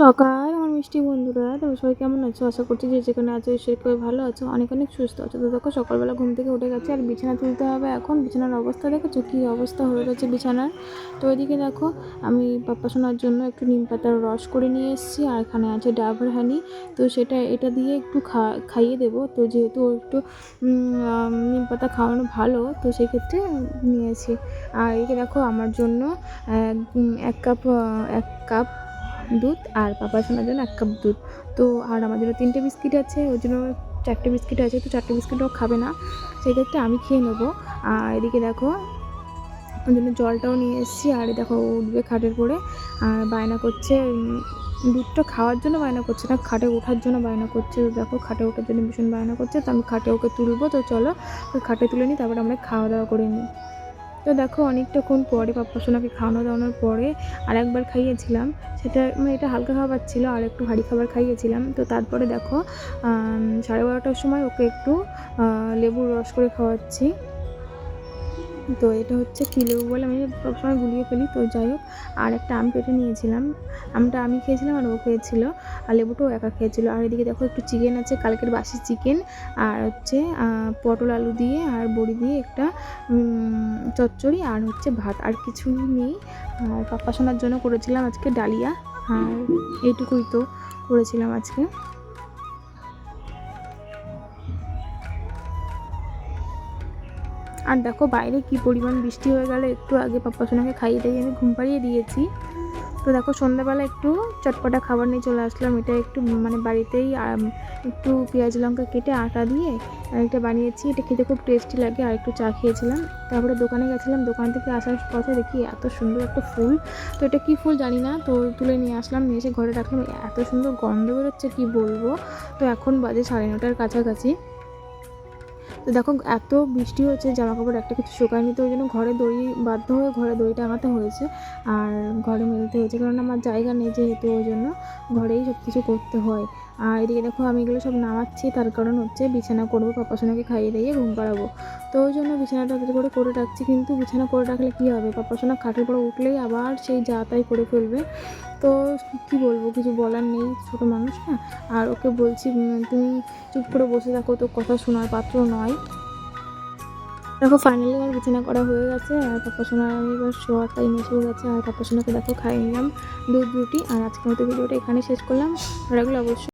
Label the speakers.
Speaker 1: সকাল, আমার মিষ্টি বন্ধুরা, তোমরা সবাই কেমন আছো? আশা করছি যে যেখানে আছো করে ভালো আছো, অনেক অনেক সুস্থ আছো। তো দেখো, সকালবেলা ঘুম থেকে উঠে গেছে, আর বিছানা তুলতে হবে এখন। বিছানার অবস্থা দেখেছ? কী অবস্থা হয়ে গেছে বিছানার? তো ওইদিকে দেখো, আমি পাপ্পা শোনার জন্য একটু নিম পাতার রস করে নিয়ে এসেছি, আর এখানে আছে ডাবার হানি। তো সেটা, এটা দিয়ে একটু খা, খাইয়ে দেবো। তো যেহেতু একটু নিম পাতা খাওয়ানো ভালো, তো সেক্ষেত্রে নিয়েছি। আর এদিকে দেখো, আমার জন্য এক কাপ এক কাপ দুধ আর পাপা শোনার জন্য এক কাপ দুধ। তো আর আমার জন্য তিনটে বিস্কিট আছে ওই জন্য চারটে বিস্কিট আছে, তো চারটে বিস্কিটও খাবে না। সেক্ষেত্রে আমি খেয়ে নেব। আর এদিকে দেখো ওই জন্য জলটাও নিয়ে এসেছি। আর দেখো উঠবে খাটের পরে। আর বায়না করছে দুধটা খাওয়ার জন্য বায়না করছে না, খাটে ওঠার জন্য বায়না করছে। দেখো, খাটে ওঠার জন্য ভীষণ বায়না করছে। তো আমি খাটে ওকে তুলবো, তো চলো খাটে তুলে নিই, তারপরে আমরা খাওয়া দাওয়া করে নিই। তো দেখো অনেকটাক্ষণ পরে পাপ্পা সোনাকে খাওয়ানো দাওয়ানোর পরে আর একবার খাইয়েছিলাম। সেটা মানে এটা হালকা খাবার ছিল, আর একটু ভারী খাবার খাইয়েছিলাম। তো তারপরে দেখো সাড়ে বারোটার সময় ওকে একটু লেবুর রস করে খাওয়াচ্ছি। তো এটা হচ্ছে কী লেবু বলে আমি সবসময় গুলিয়ে ফেলি, তো যাই হোক, আর একটা আম কেটে নিয়েছিলাম। আমটা আমি খেয়েছিলাম আর ও খেয়েছিল, আর লেবুটাও একা খেয়েছিল। আর এদিকে দেখো একটু চিকেন আছে, কালকের বাসি চিকেন, আর হচ্ছে পটল আলু দিয়ে আর বড়ি দিয়ে একটা চচ্চড়ি আর হচ্ছে ভাত, আর কিছুই নেই। আর পাপাশোনার জন্য করেছিলাম আজকে ডালিয়া, আর এইটুকুই তো করেছিলাম আজকে। আর দেখো বাইরে কি পরিমাণ বৃষ্টি হয়ে গেল, একটু আগে পাপ্পা খাইয়ে দিয়ে, আমি ঘুম পাড়িয়ে দিয়েছি। তো দেখো সন্ধ্যাবেলা একটু চটপটা খাবার নিয়ে চলে আসলাম। এটা একটু মানে বাড়িতেই একটু পেঁয়াজ লঙ্কা কেটে আটা দিয়ে এটা বানিয়েছি। এটা খেতে খুব টেস্টি লাগে, আর একটু চা খেয়েছিলাম। তারপরে দোকানে গেছিলাম, দোকান থেকে আসার পথে দেখি এত সুন্দর একটা ফুল। তো এটা কী ফুল জানি না, তো তুলে নিয়ে আসলাম, নিয়ে এসে ঘরে রাখলাম। এত সুন্দর গন্ধ বেরোচ্ছে, কী বলব? তো এখন বাজে সাড়ে নটার কাছাকাছি। তো দেখো, এত বৃষ্টি হচ্ছে জামা কাপড় একটা কিছু শুকায়নি নিতে ওই জন্য ঘরে দড়ি বাধ্য হয়ে ঘরে দড়ি টাঙাতে হয়েছে। আর ঘরে মেলতে হয়েছে, কারণ আমার জায়গা নেই যেহেতু, ওই জন্য ঘরেই সব কিছু করতে হয়। আর এদিকে দেখো, আমি এগুলো সব নামাচ্ছি, তার কারণ হচ্ছে বিছানা করব পাপাসোনাকে খাইয়ে দিয়ে ঘুম পাড়াবো। তো ওই জন্য বিছানাটা তাড়াতাড়ি করে করে রাখছি, কিন্তু বিছানা করে রাখলে কী হবে? পাপাসোনা খাটের পরে উঠলেই আবার সেই যা তাই করে ফেলবে। তো কী বলব, কিছু বলার নেই, ছোটো মানুষ না। আর ওকে বলছি তুমি চুপ করে বসে থাকো তো কথা শোনার পাত্র নয়। দেখো ফাইনালি আমার বিছানা করা হয়ে গেছে, আর পাপা সোনার আমি এবার শোয়ার টাইম এসে গেছে। আর পাপা সোনাকে দেখো খাইয়ে নিলাম দুধ রুটি। আর আজকের মতো ভিডিওটা এখানে শেষ করলাম। এগুলো অবশ্যই